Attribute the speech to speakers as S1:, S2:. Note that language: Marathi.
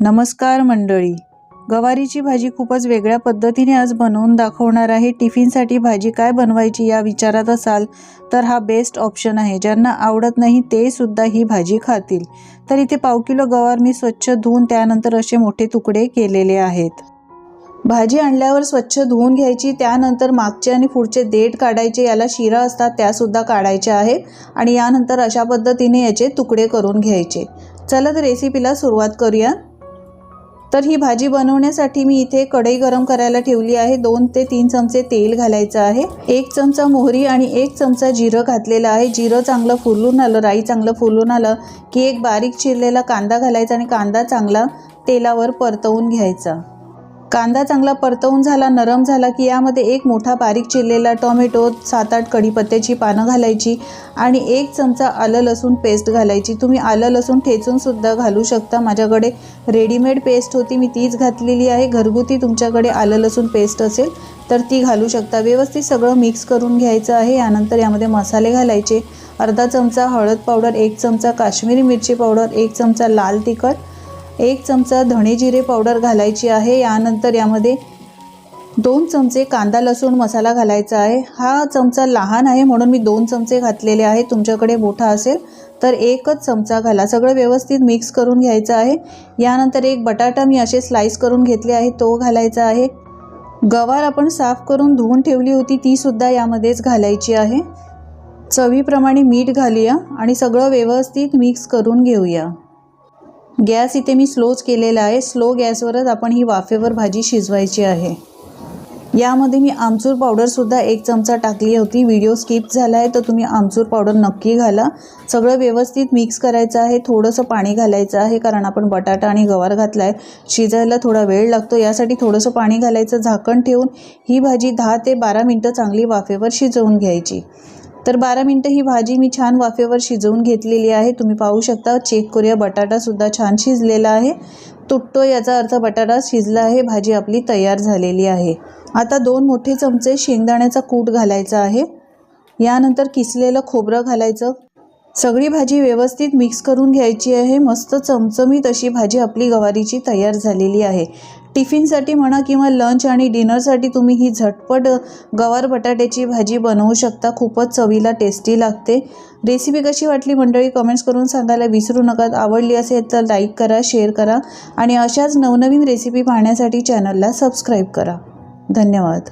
S1: नमस्कार मंडळी. गवारीची भाजी खूपच वेगळ्या पद्धतीने आज बनवून दाखवणार आहे. टिफिनसाठी भाजी काय बनवायची या विचारात असाल तर हा बेस्ट ऑप्शन आहे. ज्यांना आवडत नाही ते सुद्धा ही भाजी खातील. तर इथे पाव किलो गवार मी स्वच्छ धुवून त्यानंतर असे मोठे तुकडे केलेले आहेत. भाजी आणल्यावर स्वच्छ धुवून घ्यायची त्यानंतर मागचे आणि पुढचे देठ काढायचे याला शिरा असतात त्यासुद्धा काढायच्या आहेत आणि यानंतर अशा पद्धतीने याचे तुकडे करून घ्यायचे. चला तर रेसिपीला सुरुवात करूया. तर ही भाजी बनवण्यासाठी मी इथे कढई गरम करायला ठेवली आहे. दोन ते तीन चमचे तेल घालायचं आहे. एक चमचा मोहरी आणि एक चमचा जिरं घातलेलं आहे. जिरं चांगलं फुलून आलं राई चांगलं फुलून आलं की एक बारीक चिरलेला कांदा घालायचा आणि कांदा चांगला तेलावर परतवून घ्यायचा. कांदा चांगला परतवून झाला नरम झाला की यामध्ये एक मोठा बारीक चिरलेला टोमॅटो सात आठ कढीपत्त्याची पानं घालायची आणि एक चमचा आलं लसूण पेस्ट घालायची. तुम्ही आलं लसूण ठेचूनसुद्धा घालू शकता. माझ्याकडे रेडीमेड पेस्ट होती. मी तीच घातलेली आहे. घरगुती तुमच्याकडे आलं लसूण पेस्ट असेल तर ती घालू शकता. व्यवस्थित सगळं मिक्स करून घ्यायचं आहे. यानंतर यामध्ये मसाले घालायचे. अर्धा चमचा हळद पावडर एक चमचा काश्मीरी मिरची पावडर एक चमचा लाल तिखट एक चमचा धणे जिरे पावडर घालायची आहे. यानंतर यामध्ये दोन चमचे कांदा लसूण मसाला घालायचा आहे. हा चमचा लहान आहे म्हणून मी दोन चमचे घातलेले आहे तुमच्याकडे मोठा असेल तर एकच चमचा घाला. सगळं व्यवस्थित मिक्स करून घ्यायचं आहे. यानंतर एक बटाटा मी असे स्लाईस करून घेतले आहे. तो घालायचा आहे. गवार आपण साफ करून धुवून ठेवली होती तीसुद्धा यामध्येच घालायची आहे. चवीप्रमाणे मीठ घालूया आणि सगळं व्यवस्थित मिक्स करून घेऊया. गॅस इथे मी स्लोच केलेला आहे. स्लो गॅसवरच आपण ही वाफेवर भाजी शिजवायची आहे. यामध्ये मी आमचूर पावडरसुद्धा एक चमचा टाकली होती. व्हिडिओ स्किप झाला आहे तर तुम्ही आमचूर पावडर नक्की घाला. सगळं व्यवस्थित मिक्स करायचं आहे. थोडंसं पाणी घालायचं आहे कारण आपण बटाटा आणि गवार घातला आहे शिजायला थोडा वेळ लागतो. यासाठी थोडंसं पाणी घालायचं झाकण ठेवून ही भाजी दहा ते बारा मिनटं चांगली वाफेवर शिजवून घ्यायची. तर बारा मिनटं ही भाजी मी छान वाफेवर शिजवून घेतलेली आहे. तुम्ही पाहू शकता चेक करूया बटाटासुद्धा छान शिजलेला आहे. तुटतो याचा अर्थ बटाटा शिजला आहे भाजी आपली तयार झालेली आहे. आता दोन मोठे चमचे शेंगदाण्याचा कूट घालायचा आहे. यानंतर किसलेलं खोबरं घालायचं. सगळी भाजी व्यवस्थित मिक्स करून घ्यायची आहे. मस्त चमचमीत अशी भाजी आपली गवारीची तयार झालेली आहे. टिफिनसाठी म्हणा किंवा लंच आणि डिनरसाठी तुम्ही ही झटपट गवार बटाट्याची भाजी बनवू शकता. खूपच चवीला टेस्टी लागते. रेसिपी कशी वाटली मंडळी? कमेंट्स करून सांगायला विसरू नका. आवडली असेल तर लाईक करा शेअर करा आणि अशाच नवनवीन रेसिपी पाहण्यासाठी चॅनलला सबस्क्राईब करा. धन्यवाद.